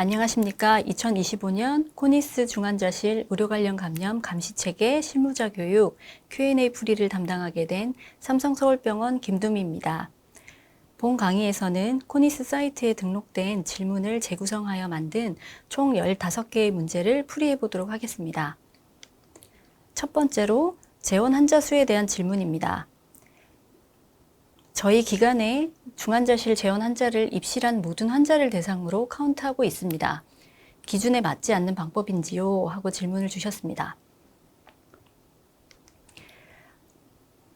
안녕하십니까. 2025년 코니스 중환자실 의료 관련 감염 감시 체계 실무자 교육 Q&A 풀이를 담당하게 된 삼성서울병원 김두미입니다. 본 강의에서는 코니스 사이트에 등록된 질문을 재구성하여 만든 총 15개의 문제를 풀이해 보도록 하겠습니다. 첫 번째로 재원 환자 수에 대한 질문입니다. 저희 기관에 중환자실 재원 환자를 입실한 모든 환자를 대상으로 카운트하고 있습니다. 기준에 맞지 않는 방법인지요? 하고 질문을 주셨습니다.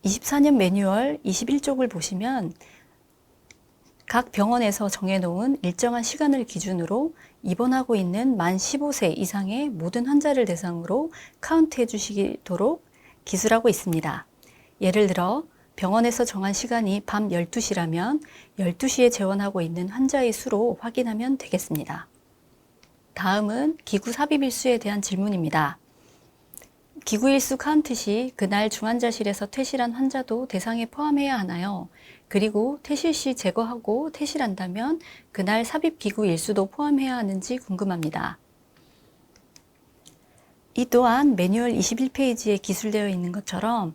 24년 매뉴얼 21쪽을 보시면 각 병원에서 정해놓은 일정한 시간을 기준으로 입원하고 있는 만 15세 이상의 모든 환자를 대상으로 카운트해 주시도록 기술하고 있습니다. 예를 들어 병원에서 정한 시간이 밤 12시라면 12시에 재원하고 있는 환자의 수로 확인하면 되겠습니다. 다음은 기구 삽입 일수에 대한 질문입니다. 기구 일수 카운트 시 그날 중환자실에서 퇴실한 환자도 대상에 포함해야 하나요? 그리고 퇴실 시 제거하고 퇴실한다면 그날 삽입 기구 일수도 포함해야 하는지 궁금합니다. 이 또한 매뉴얼 21페이지에 기술되어 있는 것처럼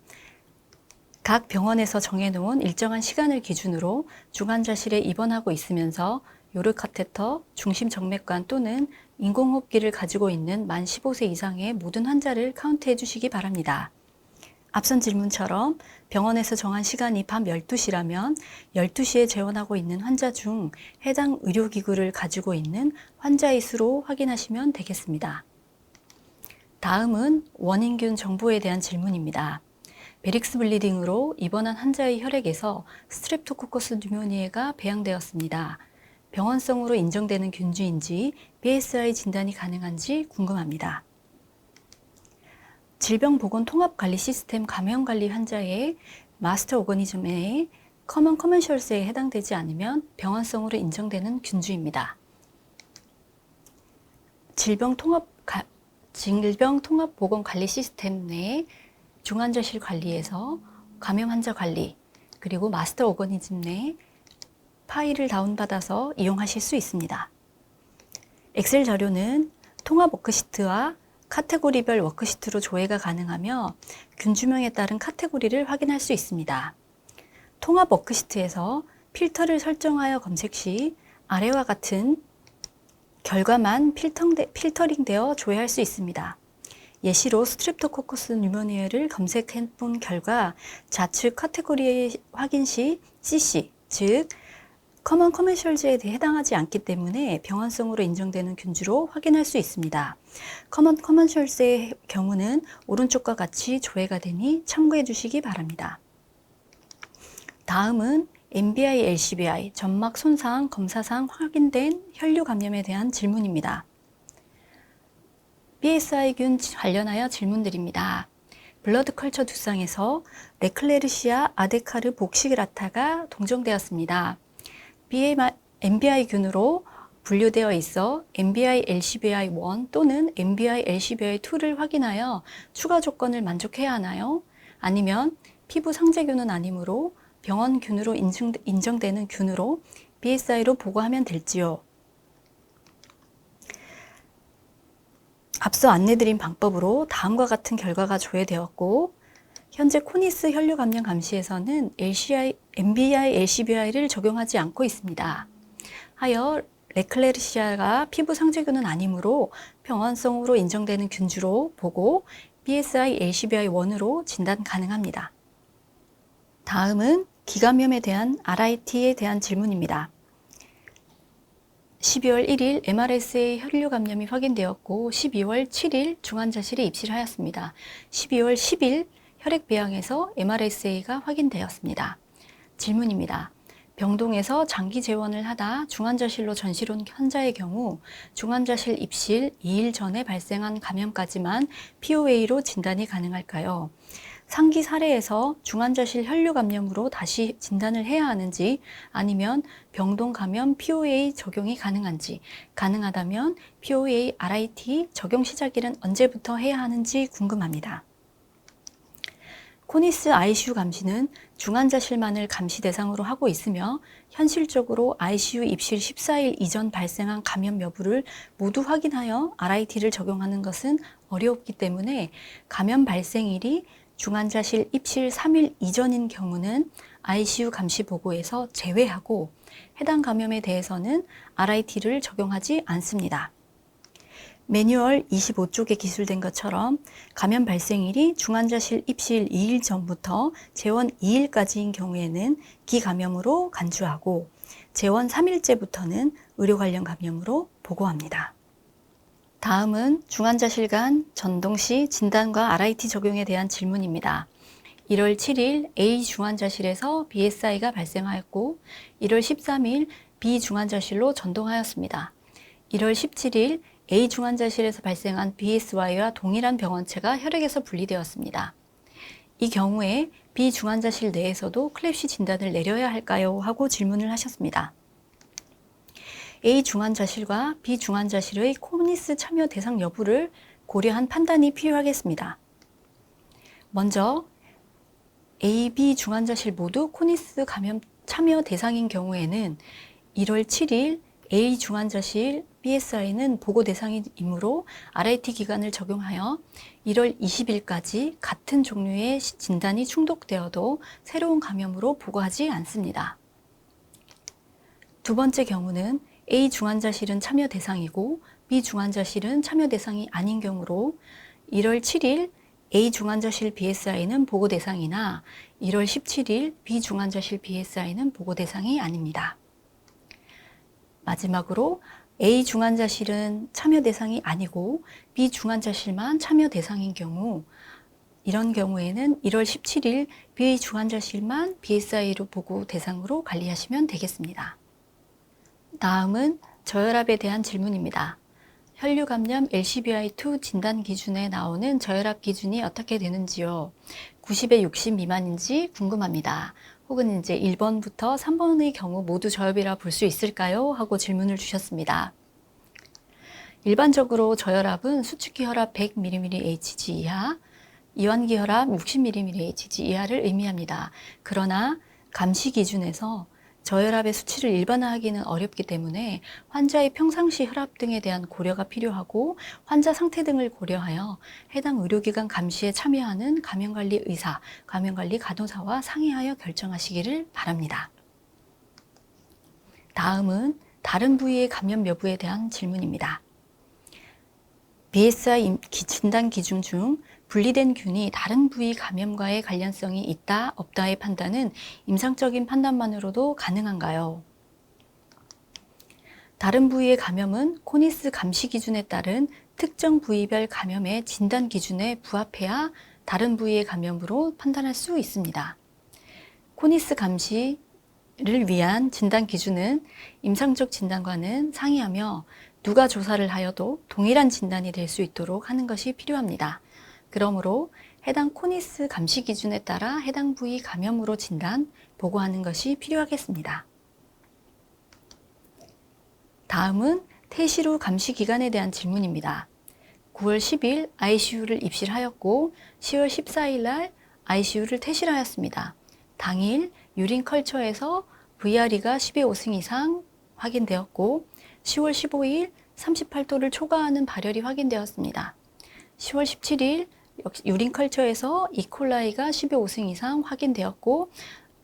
각 병원에서 정해놓은 일정한 시간을 기준으로 중환자실에 입원하고 있으면서 요르 카테터, 중심 정맥관 또는 인공호흡기를 가지고 있는 만 15세 이상의 모든 환자를 카운트해 주시기 바랍니다. 앞선 질문처럼 병원에서 정한 시간이 밤 12시라면 12시에 재원하고 있는 환자 중 해당 의료기구를 가지고 있는 환자의 수로 확인하시면 되겠습니다. 다음은 원인균 정보에 대한 질문입니다. 베릭스 블리딩으로 입원한 환자의 혈액에서 스트랩토코커스 뉴모니아가 배양되었습니다. 병원성으로 인정되는 균주인지 BSI 진단이 가능한지 궁금합니다. 질병보건통합관리 시스템 감염관리 환자의 마스터 오거니즘의 커먼 커먼셜스에 해당되지 않으면 병원성으로 인정되는 균주입니다. 질병통합 질병통합보건관리 시스템 내 중환자실 관리에서 감염 환자 관리 그리고 마스터 오거니즘 내 파일을 다운받아서 이용하실 수 있습니다. 엑셀 자료는 통합 워크시트와 카테고리별 워크시트로 조회가 가능하며 균주명에 따른 카테고리를 확인할 수 있습니다. 통합 워크시트에서 필터를 설정하여 검색 시 아래와 같은 결과만 필터링되어 조회할 수 있습니다. 예시로 스트립토코커스 뉴모니아를 검색해 본 결과 좌측 카테고리 확인 시 CC, 즉 커먼 커머셜즈에 대해 해당하지 않기 때문에 병원성으로 인정되는 균주로 확인할 수 있습니다. 커먼 커머셜즈의 경우는 오른쪽과 같이 조회가 되니 참고해 주시기 바랍니다. 다음은 MBI, LCBI, 점막 손상 검사상 확인된 혈류 감염에 대한 질문입니다. BSI균 관련하여 질문드립니다. 블러드 컬처 두상에서 레클레르시아 아데카르 복시그라타가 동정되었습니다. MBI균으로 분류되어 있어 MBI LCBI1 또는 MBI LCBI2를 확인하여 추가 조건을 만족해야 하나요? 아니면 피부 상재균은 아니므로 병원균으로 인증, 인정되는 균으로 BSI로 보고하면 될지요? 앞서 안내드린 방법으로 다음과 같은 결과가 조회되었고 현재 코니스 혈류 감염 감시에서는 LCI, MBI, LCBI를 적용하지 않고 있습니다. 하여 레클레르시아가 피부 상재균은 아니므로 병원성으로 인정되는 균주로 보고 BSI, LCBI1으로 진단 가능합니다. 다음은 기감염에 대한 RIT에 대한 질문입니다. 12월 1일 MRSA 혈류 감염이 확인되었고 12월 7일 중환자실에 입실 하였습니다. 12월 10일 혈액 배양에서 MRSA가 확인되었습니다. 질문입니다. 병동에서 장기 재원을 하다 중환자실로 전실 온 환자의 경우 중환자실 입실 2일 전에 발생한 감염까지만 POA로 진단이 가능할까요? 상기 사례에서 중환자실 혈류 감염으로 다시 진단을 해야 하는지 아니면 병동 감염 POA 적용이 가능한지 가능하다면 POA RIT 적용 시작일은 언제부터 해야 하는지 궁금합니다. 코니스 ICU 감시는 중환자실만을 감시 대상으로 하고 있으며 현실적으로 ICU 입실 14일 이전 발생한 감염 여부를 모두 확인하여 RIT를 적용하는 것은 어렵기 때문에 감염 발생일이 중환자실 입실 3일 이전인 경우는 ICU 감시 보고에서 제외하고 해당 감염에 대해서는 RIT를 적용하지 않습니다. 매뉴얼 25쪽에 기술된 것처럼 감염 발생일이 중환자실 입실 2일 전부터 재원 2일까지인 경우에는 기감염으로 간주하고 재원 3일째부터는 의료 관련 감염으로 보고합니다. 다음은 중환자실 간 전동 시 진단과 RIT 적용에 대한 질문입니다. 1월 7일 A 중환자실에서 BSI가 발생하였고 1월 13일 B 중환자실로 전동하였습니다. 1월 17일 A 중환자실에서 발생한 BSY와 동일한 병원체가 혈액에서 분리되었습니다. 이 경우에 B 중환자실 내에서도 클랩시 진단을 내려야 할까요? 하고 질문을 하셨습니다. A 중환자실과 B 중환자실의 코니스 참여 대상 여부를 고려한 판단이 필요하겠습니다. 먼저 A, B 중환자실 모두 코니스 감염 참여 대상인 경우에는 1월 7일 A 중환자실 BSI는 보고 대상이므로 RIT 기간을 적용하여 1월 20일까지 같은 종류의 진단이 충독되어도 새로운 감염으로 보고하지 않습니다. 두 번째 경우는 A 중환자실은 참여 대상이고 B 중환자실은 참여 대상이 아닌 경우로 1월 7일 A 중환자실 BSI는 보고 대상이나 1월 17일 B 중환자실 BSI는 보고 대상이 아닙니다. 마지막으로 A 중환자실은 참여 대상이 아니고 B 중환자실만 참여 대상인 경우 이런 경우에는 1월 17일 B 중환자실만 BSI로 보고 대상으로 관리하시면 되겠습니다. 다음은 저혈압에 대한 질문입니다. 혈류 감염 LCBI2 진단 기준에 나오는 저혈압 기준이 어떻게 되는지요? 90에 60 미만인지 궁금합니다. 혹은 이제 1번부터 3번의 경우 모두 저혈이라 볼 수 있을까요? 하고 질문을 주셨습니다. 일반적으로 저혈압은 수축기 혈압 100mmHg 이하, 이완기 혈압 60mmHg 이하를 의미합니다. 그러나 감시 기준에서 저혈압의 수치를 일반화하기는 어렵기 때문에 환자의 평상시 혈압 등에 대한 고려가 필요하고 환자 상태 등을 고려하여 해당 의료기관 감시에 참여하는 감염관리 의사, 감염관리 간호사와 상의하여 결정하시기를 바랍니다. 다음은 다른 부위의 감염 여부에 대한 질문입니다. BSI 진단 기준 중 분리된 균이 다른 부위 감염과의 관련성이 있다, 없다의 판단은 임상적인 판단만으로도 가능한가요? 다른 부위의 감염은 코니스 감시 기준에 따른 특정 부위별 감염의 진단 기준에 부합해야 다른 부위의 감염으로 판단할 수 있습니다. 코니스 감시를 위한 진단 기준은 임상적 진단과는 상이하며 누가 조사를 하여도 동일한 진단이 될 수 있도록 하는 것이 필요합니다. 그러므로 해당 코니스 감시 기준에 따라 해당 부위 감염으로 진단, 보고하는 것이 필요하겠습니다. 다음은 퇴실 후 감시 기간에 대한 질문입니다. 9월 10일 ICU를 입실하였고 10월 14일 날 ICU를 퇴실하였습니다. 당일 유린 컬처에서 VRE가 10의 5승 이상 확인되었고 10월 15일 38도를 초과하는 발열이 확인되었습니다. 10월 17일 역시 유린 컬처에서 이콜라이가 10의 5승 이상 확인되었고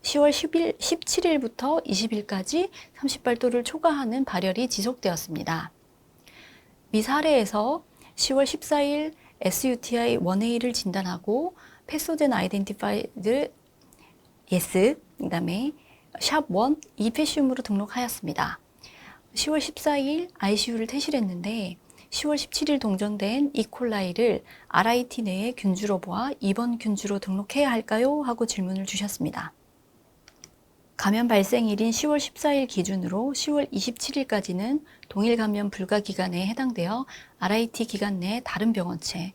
10월 10일, 17일부터 20일까지 38도를 초과하는 발열이 지속되었습니다. 미 사례에서 10월 14일 SUTI 1A를 진단하고 패소젠 아이덴티파이드 예스, 그 다음에 샵1 이페슘으로 등록하였습니다. 10월 14일 ICU를 퇴실했는데 10월 17일 동정된 이콜라이를 RIT 내에 균주로 보아 입원 균주로 등록해야 할까요? 하고 질문을 주셨습니다. 감염 발생일인 10월 14일 기준으로 10월 27일까지는 동일 감염 불가 기간에 해당되어 RIT 기간 내 다른 병원체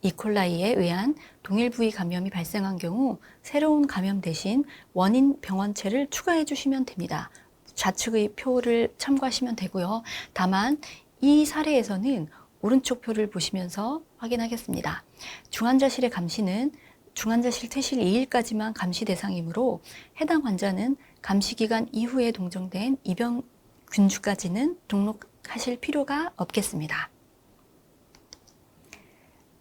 이콜라이에 의한 동일 부위 감염이 발생한 경우 새로운 감염 대신 원인 병원체를 추가해 주시면 됩니다. 좌측의 표를 참고하시면 되고요. 다만 이 사례에서는 오른쪽 표를 보시면서 확인하겠습니다. 중환자실의 감시는 중환자실 퇴실 2일까지만 감시 대상이므로 해당 환자는 감시 기간 이후에 동정된 입영 균주까지는 등록하실 필요가 없겠습니다.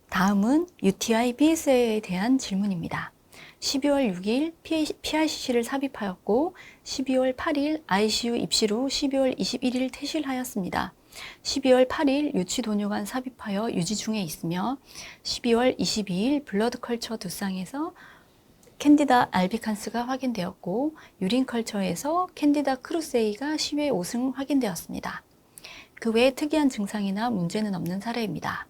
다음은 UTI BSA에 대한 질문입니다. 12월 6일 PICC를 삽입하였고 12월 8일 ICU 입실 후 12월 21일 퇴실하였습니다. 12월 8일 유치 도뇨관 삽입하여 유지 중에 있으며 12월 22일 블러드 컬처 두 쌍에서 캔디다 알비칸스가 확인되었고 유린 컬처에서 캔디다 크루세이가 10회 5승 확인되었습니다. 그 외에 특이한 증상이나 문제는 없는 사례입니다.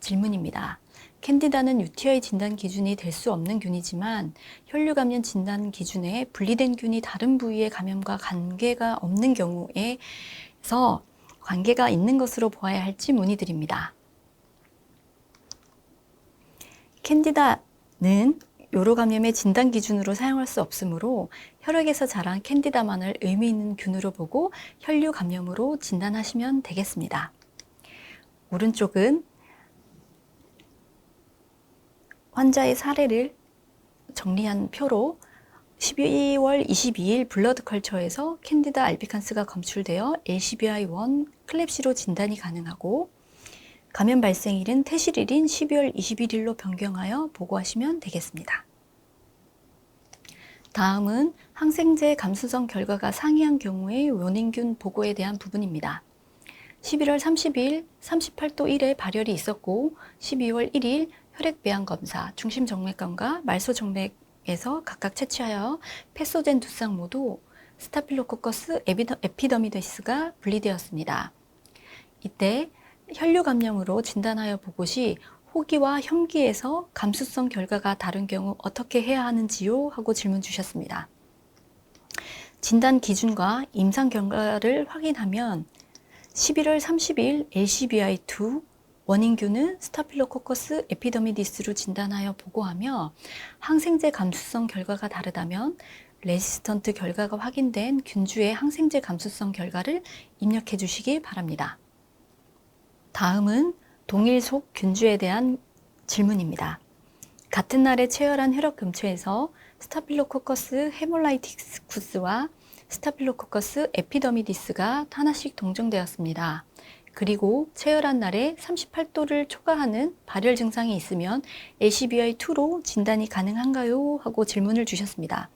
질문입니다. 캔디다는 UTI 진단 기준이 될 수 없는 균이지만 혈류 감염 진단 기준에 분리된 균이 다른 부위의 감염과 관계가 없는 경우에서 관계가 있는 것으로 보아야 할지 문의드립니다. 캔디다는 요로 감염의 진단 기준으로 사용할 수 없으므로 혈액에서 자란 캔디다만을 의미 있는 균으로 보고 혈류 감염으로 진단하시면 되겠습니다. 오른쪽은 환자의 사례를 정리한 표로 12월 22일 블러드 컬처에서 캔디다 알비칸스가 검출되어 LCBI1 클랩시로 진단이 가능하고 감염 발생일은 퇴실일인 12월 21일로 변경하여 보고하시면 되겠습니다. 다음은 항생제 감수성 결과가 상이한 경우의 원인균 보고에 대한 부분입니다. 11월 30일 38도 1에 발열이 있었고 12월 1일 혈액 배양 검사, 중심 정맥관과 말소 정맥 에서 각각 채취하여 패소젠 두 쌍 모두 스타필로코커스 에피더미데스가 분리되었습니다. 이때 혈류 감염으로 진단하여 보고 시 호기와 혐기에서 감수성 결과가 다른 경우 어떻게 해야 하는지요? 하고 질문 주셨습니다. 진단 기준과 임상 결과를 확인하면 11월 30일 LCBI2 원인균은 스타필로코커스 에피더미디스로 진단하여 보고하며 항생제 감수성 결과가 다르다면 레지스턴트 결과가 확인된 균주의 항생제 감수성 결과를 입력해 주시기 바랍니다. 다음은 동일 속 균주에 대한 질문입니다. 같은 날에 체열한 혈액 근처에서 스타필로코커스 헤몰라이티쿠스와 스타필로코커스 에피더미디스가 하나씩 동정되었습니다. 그리고 체열한 날에 38도를 초과하는 발열 증상이 있으면 LCBI2로 진단이 가능한가요? 하고 질문을 주셨습니다.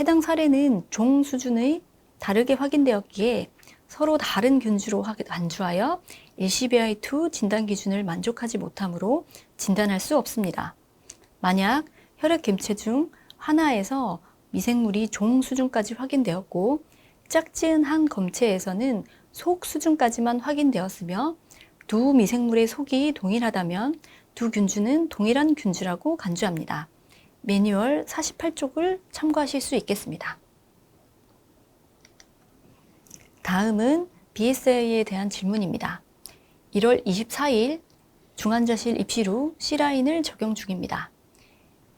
해당 사례는 종 수준의 다르게 확인되었기에 서로 다른 균주로 간주하여 LCBI2 진단 기준을 만족하지 못하므로 진단할 수 없습니다. 만약 혈액 kiểm체 중 하나에서 미생물이 종 수준까지 확인되었고 짝지은 한 검체에서는 속 수준까지만 확인되었으며 두 미생물의 속이 동일하다면 두 균주는 동일한 균주라고 간주합니다. 매뉴얼 48쪽을 참고하실 수 있겠습니다. 다음은 BSA에 대한 질문입니다. 1월 24일 중환자실 입실 후 C라인을 적용 중입니다.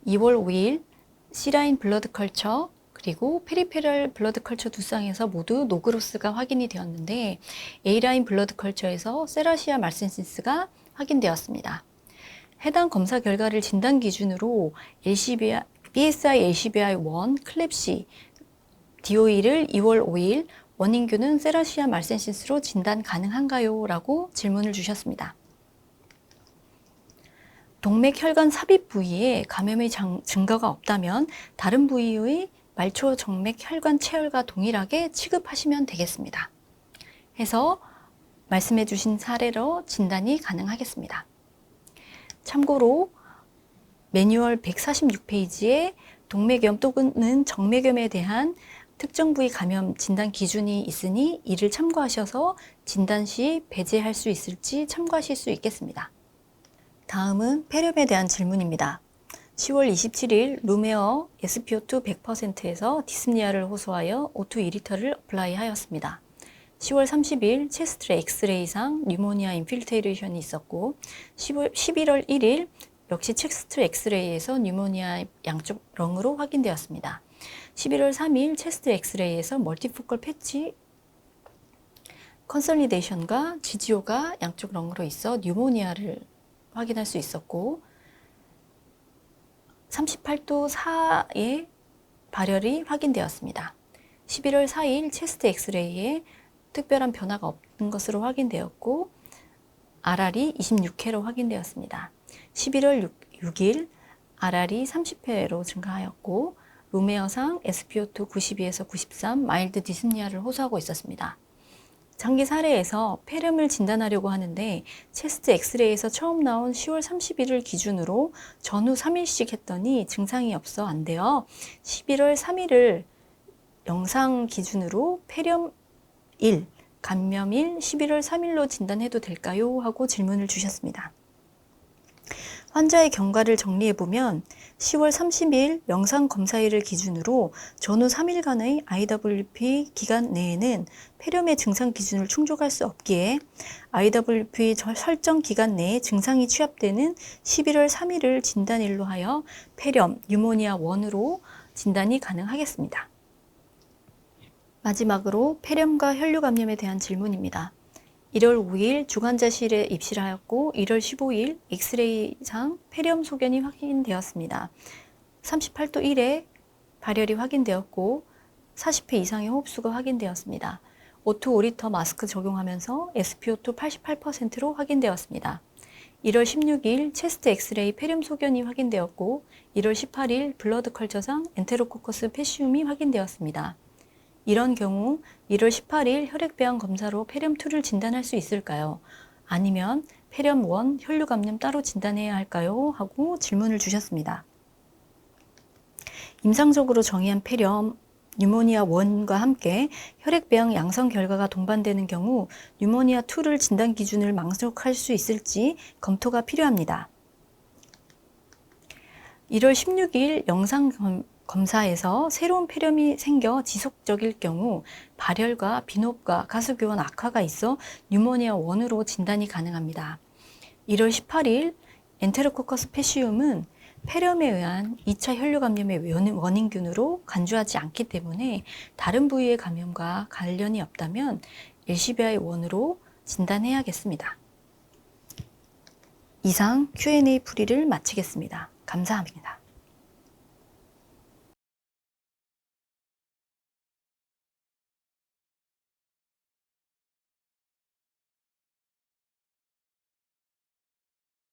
2월 5일 C라인 블러드 컬처 그리고 페리페럴 블러드 컬처 두 쌍에서 모두 노그로스가 확인이 되었는데 A라인 블러드 컬처에서 세라시아 말센시스가 확인되었습니다. 해당 검사 결과를 진단 기준으로 LCBI, BSI LCBI1 클랩시 DOE를 2월 5일 원인균은 세라시아 말센시스로 진단 가능한가요? 라고 질문을 주셨습니다. 동맥 혈관 삽입 부위에 감염의 증거가 없다면 다른 부위의 말초 정맥 혈관 체열과 동일하게 취급하시면 되겠습니다. 해서 말씀해 주신 사례로 진단이 가능하겠습니다. 참고로 매뉴얼 146페이지에 동맥염 또는 정맥염에 대한 특정 부위 감염 진단 기준이 있으니 이를 참고하셔서 진단 시 배제할 수 있을지 참고하실 수 있겠습니다. 다음은 폐렴에 대한 질문입니다. 10월 27일 루메어 SpO2 100%에서 디스니아를 호소하여 O2 2리터를 어플라이 하였습니다. 10월 30일 체스트 엑스레이상 뉴모니아 인필테이션이 있었고 10월, 11월 1일 역시 체스트 엑스레이에서 뉴모니아 양쪽 렁으로 확인되었습니다. 11월 3일 체스트 엑스레이에서 멀티포컬 패치 컨설리데이션과 GGO가 양쪽 렁으로 있어 뉴모니아를 확인할 수 있었고 38도 4의 발열이 확인되었습니다. 11월 4일 체스트 엑스레이에 특별한 변화가 없는 것으로 확인되었고 RR이 26회로 확인되었습니다. 11월 6, 일 RR이 30회로 증가하였고 루메어상 SpO2 92에서 93 마일드 디스니아를 호소하고 있었습니다. 장기 사례에서 폐렴을 진단하려고 하는데 체스트 엑스레이에서 처음 나온 10월 30일을 기준으로 전후 3일씩 했더니 증상이 없어 안 돼요. 11월 3일을 영상 기준으로 폐렴 1, 감염 1, 11월 3일로 진단해도 될까요? 하고 질문을 주셨습니다. 환자의 경과를 정리해 보면 10월 30일 영상 검사일을 기준으로 전후 3일간의 IWP 기간 내에는 폐렴의 증상 기준을 충족할 수 없기에 IWP 설정 기간 내에 증상이 취합되는 11월 3일을 진단일로 하여 폐렴, 유모니아 1으로 진단이 가능하겠습니다. 마지막으로 폐렴과 혈류 감염에 대한 질문입니다. 1월 5일 주관자실에 입실을 하였고 1월 15일 엑스레이상 폐렴 소견이 확인되었습니다. 38도 1에 발열이 확인되었고 40회 이상의 호흡수가 확인되었습니다. O2 5리터 마스크 적용하면서 SpO2 88%로 확인되었습니다. 1월 16일 체스트 엑스레이 폐렴 소견이 확인되었고 1월 18일 블러드 컬처상 엔테로코커스 페시움이 확인되었습니다. 이런 경우 1월 18일 혈액배양 검사로 폐렴2를 진단할 수 있을까요? 아니면 폐렴1 혈류감염 따로 진단해야 할까요? 하고 질문을 주셨습니다. 임상적으로 정의한 폐렴 뉴모니아 1과 함께 혈액배양 양성 결과가 동반되는 경우 뉴모니아 2를 진단 기준을 만족할 수 있을지 검토가 필요합니다. 1월 16일 영상 검사에서 새로운 폐렴이 생겨 지속적일 경우 발열과 비노업과 가스교원 악화가 있어 뉴모니아 1으로 진단이 가능합니다. 1월 18일 엔테로코커스 페시움은 폐렴에 의한 2차 혈류 감염의 원인균으로 간주하지 않기 때문에 다른 부위의 감염과 관련이 없다면 엘시비아의 원으로 진단해야겠습니다. 이상 Q&A 풀이를 마치겠습니다. 감사합니다.